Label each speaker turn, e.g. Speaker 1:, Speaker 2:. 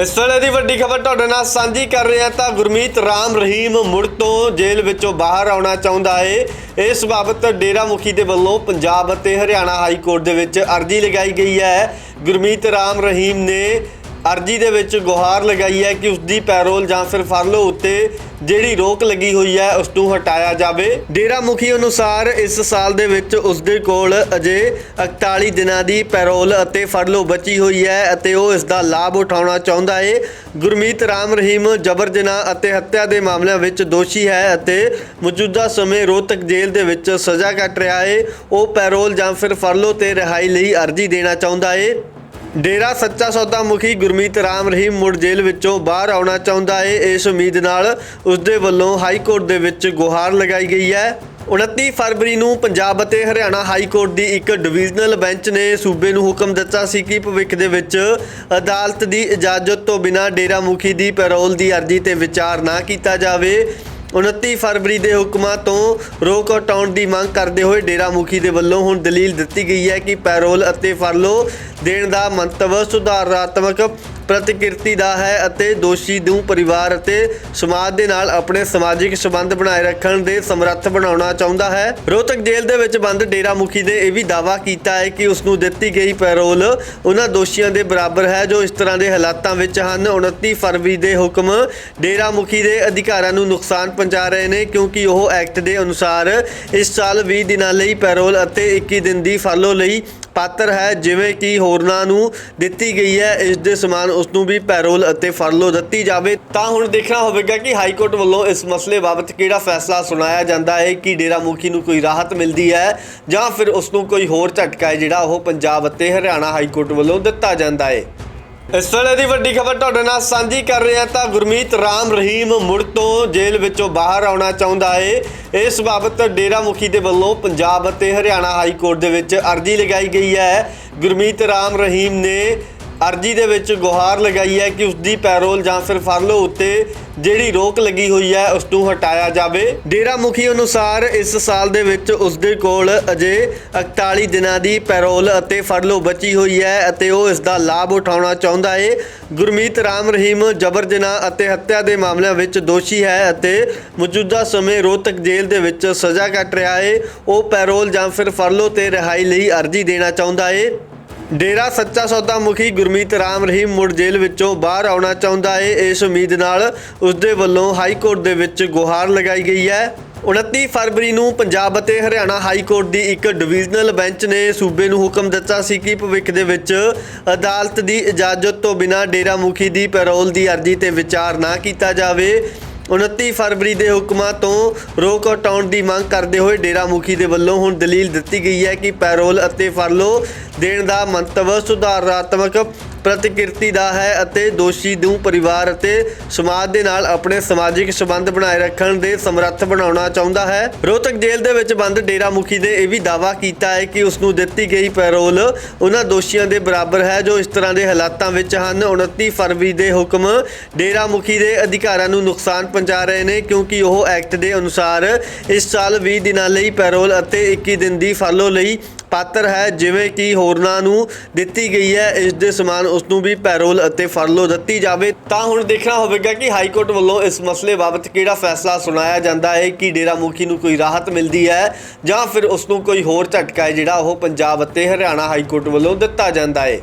Speaker 1: ਇਸ ਵੇਲੇ ਦੀ ਵੱਡੀ ਖਬਰ ਤੁਹਾਡੇ ਨਾਲ ਸਾਂਝੀ ਕਰ ਰਹੇ ਹਾਂ ਤਾਂ ਗੁਰਮੀਤ ਰਾਮ ਰਹੀਮ ਮੁੜ ਤੋਂ ਜੇਲ੍ਹ ਵਿੱਚੋਂ ਬਾਹਰ ਆਉਣਾ ਚਾਹੁੰਦਾ ਏ। ਇਸ ਬਾਬਤ ਡੇਰਾ ਮੁਖੀ ਦੇ ਵੱਲੋਂ ਪੰਜਾਬ ਅਤੇ ਹਰਿਆਣਾ ਹਾਈ ਕੋਰਟ ਦੇ ਵਿੱਚ ਅਰਜ਼ੀ ਲਗਾਈ ਗਈ ਹੈ। ਗੁਰਮੀਤ ਰਾਮ ਰਹੀਮ ਨੇ ਅਰਜ਼ੀ ਦੇ ਵਿੱਚ ਗੁਹਾਰ ਲਗਾਈ ਹੈ ਕਿ ਉਸ ਦੀ ਪੈਰੋਲ ਜਾਂ ਫਿਰ ਫਰਲੋ ਉੱਤੇ ਜਿਹੜੀ ਰੋਕ ਲੱਗੀ ਹੋਈ ਹੈ ਉਸ ਨੂੰ ਹਟਾਇਆ ਜਾਵੇ। ਡੇਰਾ ਮੁਖੀ ਅਨੁਸਾਰ ਇਸ ਸਾਲ ਦੇ ਵਿੱਚ ਉਸ ਦੇ ਕੋਲ ਅਜੇ 41 ਦਿਨਾਂ ਦੀ ਪੈਰੋਲ ਅਤੇ ਫਰਲੋ ਬਚੀ ਹੋਈ ਹੈ ਅਤੇ ਉਹ ਇਸ ਦਾ ਲਾਭ ਉਠਾਉਣਾ ਚਾਹੁੰਦਾ ਹੈ ਗੁਰਮੀਤ ਰਾਮ ਰਹੀਮ ਜਬਰ ਜਨਾਹ ਅਤੇ ਹੱਤਿਆ ਦੇ ਮਾਮਲਿਆਂ ਵਿੱਚ ਦੋਸ਼ੀ ਹੈ ਅਤੇ ਮੌਜੂਦਾ ਸਮੇਂ ਰੋਹਤਕ ਜੇਲ੍ਹ ਦੇ ਵਿੱਚ ਸਜ਼ਾ ਕੱਟ ਰਿਹਾ ਹੈ ਉਹ ਪੈਰੋਲ ਜਾਂ ਫਿਰ ਫਰਲੋ ਤੇ ਰਿਹਾਈ ਲਈ ਅਰਜ਼ੀ ਦੇਣਾ ਚਾਹੁੰਦਾ ਹੈ ਡੇਰਾ ਸੱਚਾ ਸੌਦਾ ਮੁਖੀ ਗੁਰਮੀਤ ਰਾਮ ਰਹੀਮ ਮੁੜ ਜੇਲ੍ਹ ਵਿੱਚੋਂ ਬਾਹਰ ਆਉਣਾ ਚਾਹੁੰਦਾ ਏ। ਇਸ ਉਮੀਦ ਨਾਲ ਉਸ ਦੇ ਵੱਲੋਂ ਹਾਈ ਕੋਰਟ ਦੇ ਵਿੱਚ ਗੁਹਾਰ ਲਗਾਈ ਗਈ ਹੈ। 29 ਫਰਵਰੀ ਨੂੰ ਪੰਜਾਬ ਅਤੇ ਹਰਿਆਣਾ ਹਾਈ ਕੋਰਟ ਦੀ ਇੱਕ ਡਿਵੀਜ਼ਨਲ ਬੈਂਚ ਨੇ ਸੂਬੇ ਨੂੰ ਹੁਕਮ ਦਿੱਤਾ ਸੀ ਕਿ ਭਵਿੱਖ ਦੇ ਵਿੱਚ ਅਦਾਲਤ ਦੀ ਇਜਾਜ਼ਤ ਤੋਂ ਬਿਨਾਂ ਡੇਰਾ ਮੁਖੀ ਦੀ ਪੈਰੋਲ ਦੀ ਅਰਜ਼ੀ ਤੇ ਵਿਚਾਰ ਨਾ ਕੀਤਾ ਜਾਵੇ। 29 ਫਰਵਰੀ ਦੇ ਹੁਕਮਾਂ ਤੋਂ ਰੋਕ ਹਟਾਉਣ ਦੀ ਮੰਗ ਕਰਦੇ ਹੋਏ ਡੇਰਾ ਮੁਖੀ ਦੇ ਵੱਲੋਂ ਹੁਣ ਦਲੀਲ ਦਿੱਤੀ ਗਈ ਹੈ ਕਿ ਪੈਰੋਲ ਅਤੇ ਫਰਲੋ ਦੇਣ ਦਾ ਮੰਤਵ ਸੁਧਾਰਾਤਮਕ ਪ੍ਰਤੀਕਿਰਤੀ ਦਾ ਹੈ ਅਤੇ ਦੋਸ਼ੀ ਨੂੰ ਪਰਿਵਾਰ ਅਤੇ ਸਮਾਜ ਦੇ ਨਾਲ ਆਪਣੇ ਸਮਾਜਿਕ ਸੰਬੰਧ ਬਣਾਏ ਰੱਖਣ ਦੇ ਸਮਰੱਥ ਬਣਾਉਣਾ ਚਾਹੁੰਦਾ ਹੈ। ਰੋਹਤਕ ਜੇਲ੍ਹ ਦੇ ਵਿੱਚ ਬੰਦ ਡੇਰਾ ਮੁਖੀ ਦੇ ਇਹ ਵੀ ਦਾਅਵਾ ਕੀਤਾ ਹੈ ਕਿ ਉਸ ਨੂੰ ਦਿੱਤੀ ਗਈ ਪੈਰੋਲ ਉਹਨਾਂ ਦੋਸ਼ੀਆਂ ਦੇ ਬਰਾਬਰ ਹੈ ਜੋ ਇਸ ਤਰ੍ਹਾਂ ਦੇ ਹਾਲਾਤਾਂ ਵਿੱਚ ਹਨ। 29 ਫਰਵਰੀ ਦੇ ਹੁਕਮ ਡੇਰਾ ਮੁਖੀ ਦੇ ਅਧਿਕਾਰਾਂ ਨੂੰ ਨੁਕਸਾਨ ਪਹੁੰਚਾ ਰਹੇ ਨੇ ਕਿਉਂਕਿ ਉਹ ਐਕਟ ਦੇ ਅਨੁਸਾਰ ਇਸ ਸਾਲ 20 ਦਿਨਾਂ ਲਈ ਪੈਰੋਲ ਅਤੇ 21 ਦਿਨ ਦੀ ਫਾਲੋ ਲਈ ਪਾਤਰ ਹੈ, ਜਿਵੇਂ ਕਿ ਹੋਰਨਾਂ ਨੂੰ ਦਿੱਤੀ ਗਈ ਹੈ, ਇਸ ਦੇ ਸਮਾਨ ਉਸ ਨੂੰ ਵੀ ਪੈਰੋਲ ਅਤੇ ਫਰਲੋ ਦਿੱਤੀ ਜਾਵੇ। ਤਾਂ ਹੁਣ ਦੇਖਣਾ ਹੋਵੇਗਾ ਕਿ ਹਾਈ ਕੋਰਟ ਵੱਲੋਂ ਇਸ ਮਸਲੇ ਬਾਬਤ ਕਿਹੜਾ ਫੈਸਲਾ ਸੁਣਾਇਆ ਜਾਂਦਾ ਹੈ, ਕਿ ਡੇਰਾ ਮੁਖੀ ਨੂੰ ਕੋਈ ਰਾਹਤ ਮਿਲਦੀ ਹੈ, ਜਾਂ ਫਿਰ ਉਸ ਨੂੰ ਕੋਈ ਹੋਰ ਝਟਕਾ ਹੈ ਜਿਹੜਾ ਉਹ ਪੰਜਾਬ ਅਤੇ ਹਰਿਆਣਾ ਹਾਈ ਕੋਰਟ ਵੱਲੋਂ ਦਿੱਤਾ ਜਾਂਦਾ ਹੈ। ਇਸ ਵੇਲੇ ਦੀ ਵੱਡੀ ਖਬਰ ਤੁਹਾਡੇ ਨਾਲ ਸਾਂਝੀ ਕਰ ਰਹੇ ਹਾਂ ਤਾਂ ਗੁਰਮੀਤ ਰਾਮ ਰਹੀਮ ਮੁੜ ਤੋਂ ਜੇਲ੍ਹ ਵਿੱਚੋਂ ਬਾਹਰ ਆਉਣਾ ਚਾਹੁੰਦਾ ਏ। ਇਸ ਬਾਬਤ ਡੇਰਾ ਮੁਖੀ ਦੇ ਵੱਲੋਂ ਪੰਜਾਬ ਅਤੇ ਹਰਿਆਣਾ ਹਾਈ ਕੋਰਟ ਦੇ ਵਿੱਚ ਅਰਜ਼ੀ ਲਗਾਈ ਗਈ ਹੈ। ਗੁਰਮੀਤ ਰਾਮ ਰਹੀਮ ਨੇ ਅਰਜ਼ੀ ਦੇ ਵਿੱਚ ਗੁਹਾਰ ਲਗਾਈ ਹੈ ਕਿ ਉਸ ਦੀ ਪੈਰੋਲ ਜਾਂ ਫਿਰ ਫਰਲੋ ਉੱਤੇ ਜਿਹੜੀ ਰੋਕ ਲੱਗੀ ਹੋਈ ਹੈ, ਉਸ ਨੂੰ ਹਟਾਇਆ ਜਾਵੇ। ਡੇਰਾ ਮੁਖੀ ਅਨੁਸਾਰ ਇਸ ਸਾਲ ਦੇ ਵਿੱਚ ਉਸ ਦੇ ਕੋਲ ਅਜੇ 41 ਦਿਨਾਂ ਦੀ ਪੈਰੋਲ ਅਤੇ ਫਰਲੋ ਬਚੀ ਹੋਈ ਹੈ ਅਤੇ ਉਹ ਇਸ ਦਾ ਲਾਭ ਉਠਾਉਣਾ ਚਾਹੁੰਦਾ ਹੈ। ਗੁਰਮੀਤ ਰਾਮ ਰਹੀਮ ਜਬਰ ਜਨਾਹ ਅਤੇ ਹੱਤਿਆ ਦੇ ਮਾਮਲਿਆਂ ਵਿੱਚ ਦੋਸ਼ੀ ਹੈ ਅਤੇ ਮੌਜੂਦਾ ਸਮੇਂ ਰੋਹਤਕ ਜੇਲ੍ਹ ਦੇ ਵਿੱਚ ਸਜ਼ਾ ਕੱਟ ਰਿਹਾ ਹੈ। ਉਹ ਪੈਰੋਲ ਜਾਂ ਫਿਰ ਫਰਲੋ ਤੇ ਰਿਹਾਈ ਲਈ ਅਰਜ਼ੀ ਦੇਣਾ ਚਾਹੁੰਦਾ ਹੈ। ਡੇਰਾ ਸੱਚਾ ਸੌਦਾ ਮੁਖੀ ਗੁਰਮੀਤ ਰਾਮ ਰਹੀਮ ਮੁੜ ਜੇਲ੍ਹ ਵਿੱਚੋਂ ਬਾਹਰ ਆਉਣਾ ਚਾਹੁੰਦਾ ਹੈ ਇਸ ਉਮੀਦ ਨਾਲ ਉਸ ਦੇ ਵੱਲੋਂ ਹਾਈ ਕੋਰਟ ਦੇ ਵਿੱਚ ਗੁਹਾਰ ਲਗਾਈ ਗਈ ਹੈ। 29 ਫਰਵਰੀ ਨੂੰ ਪੰਜਾਬ ਅਤੇ ਹਰਿਆਣਾ ਹਾਈ ਕੋਰਟ ਦੀ ਇੱਕ ਡਿਵੀਜ਼ਨਲ ਬੈਂਚ ਨੇ ਸੂਬੇ ਨੂੰ ਹੁਕਮ ਦਿੱਤਾ ਸੀ ਕਿ ਭਵਿੱਖ ਦੇ ਵਿੱਚ ਅਦਾਲਤ ਦੀ ਇਜਾਜ਼ਤ ਤੋਂ ਬਿਨਾਂ ਡੇਰਾ ਮੁਖੀ ਦੀ ਪੈਰੋਲ ਦੀ ਅਰਜ਼ੀ ਤੇ ਵਿਚਾਰ ਨਾ ਕੀਤਾ ਜਾਵੇ। 29 ਫਰਵਰੀ ਦੇ ਹੁਕਮਾਂ ਤੋਂ ਰੋਕ ਹਟਾਉਣ ਦੀ ਮੰਗ ਕਰਦੇ ਹੋਏ ਡੇਰਾ ਮੁਖੀ ਦੇ ਵੱਲੋਂ ਹੁਣ ਦਲੀਲ ਦਿੱਤੀ ਗਈ ਹੈ ਕਿ ਪੈਰੋਲ ਅਤੇ ਫਰਲੋ ਦੇਣ ਦਾ ਮੰਤਵ ਸੁਧਾਰਾਤਮਕ ਪ੍ਰਤੀਕਿਰਤੀ ਦਾ ਹੈ ਅਤੇ ਦੋਸ਼ੀ ਨੂੰ ਪਰਿਵਾਰ ਅਤੇ ਸਮਾਜ ਦੇ ਨਾਲ ਆਪਣੇ ਸਮਾਜਿਕ ਸੰਬੰਧ ਬਣਾਏ ਰੱਖਣ ਦੇ ਸਮਰੱਥ ਬਣਾਉਣਾ ਚਾਹੁੰਦਾ ਹੈ। ਰੋਹਤਕ ਜੇਲ੍ਹ ਦੇ ਵਿੱਚ ਬੰਦ ਡੇਰਾ ਮੁਖੀ ਨੇ ਇਹ ਵੀ ਦਾਅਵਾ ਕੀਤਾ ਹੈ ਕਿ ਉਸ ਨੂੰ ਦਿੱਤੀ ਗਈ ਪੈਰੋਲ ਉਹਨਾਂ ਦੋਸ਼ੀਆਂ ਦੇ ਬਰਾਬਰ ਹੈ ਜੋ ਇਸ ਤਰ੍ਹਾਂ ਦੇ ਹਾਲਾਤਾਂ ਵਿੱਚ ਹਨ। 29 ਫਰਵਰੀ ਦੇ ਹੁਕਮ ਡੇਰਾ ਮੁਖੀ ਦੇ ਅਧਿਕਾਰਾਂ ਨੂੰ ਨੁਕਸਾਨ ਪਹੁੰਚਾ ਰਹੇ ਨੇ ਕਿਉਂਕਿ ਉਹ ਐਕਟ ਦੇ ਅਨੁਸਾਰ ਇਸ ਸਾਲ 20 ਦਿਨਾਂ ਲਈ ਪੈਰੋਲ ਅਤੇ 21 ਦਿਨ ਦੀ ਫਾਲੋ ਲਈ ਪਾਤਰ ਹੈ, ਜਿਵੇਂ ਕਿ ਹੋਰਨਾਂ ਨੂੰ ਦਿੱਤੀ ਗਈ ਹੈ, ਇਸ ਦੇ ਸਮਾਨ ਉਸ ਨੂੰ ਵੀ ਪੈਰੋਲ ਅਤੇ ਫਰਲੋ ਦਿੱਤੀ ਜਾਵੇ। ਤਾਂ ਹੁਣ ਦੇਖਣਾ ਹੋਵੇਗਾ ਕਿ ਹਾਈ ਕੋਰਟ ਵੱਲੋਂ ਇਸ ਮਸਲੇ ਬਾਬਤ ਕਿਹੜਾ ਫੈਸਲਾ ਸੁਣਾਇਆ ਜਾਂਦਾ ਹੈ, ਕਿ ਡੇਰਾ ਮੁਖੀ ਨੂੰ ਕੋਈ ਰਾਹਤ ਮਿਲਦੀ ਹੈ, ਜਾਂ ਫਿਰ ਉਸ ਨੂੰ ਕੋਈ ਹੋਰ ਝਟਕਾ ਹੈ ਜਿਹੜਾ ਉਹ ਪੰਜਾਬ ਅਤੇ ਹਰਿਆਣਾ ਹਾਈ ਕੋਰਟ ਵੱਲੋਂ ਦਿੱਤਾ ਜਾਂਦਾ ਹੈ।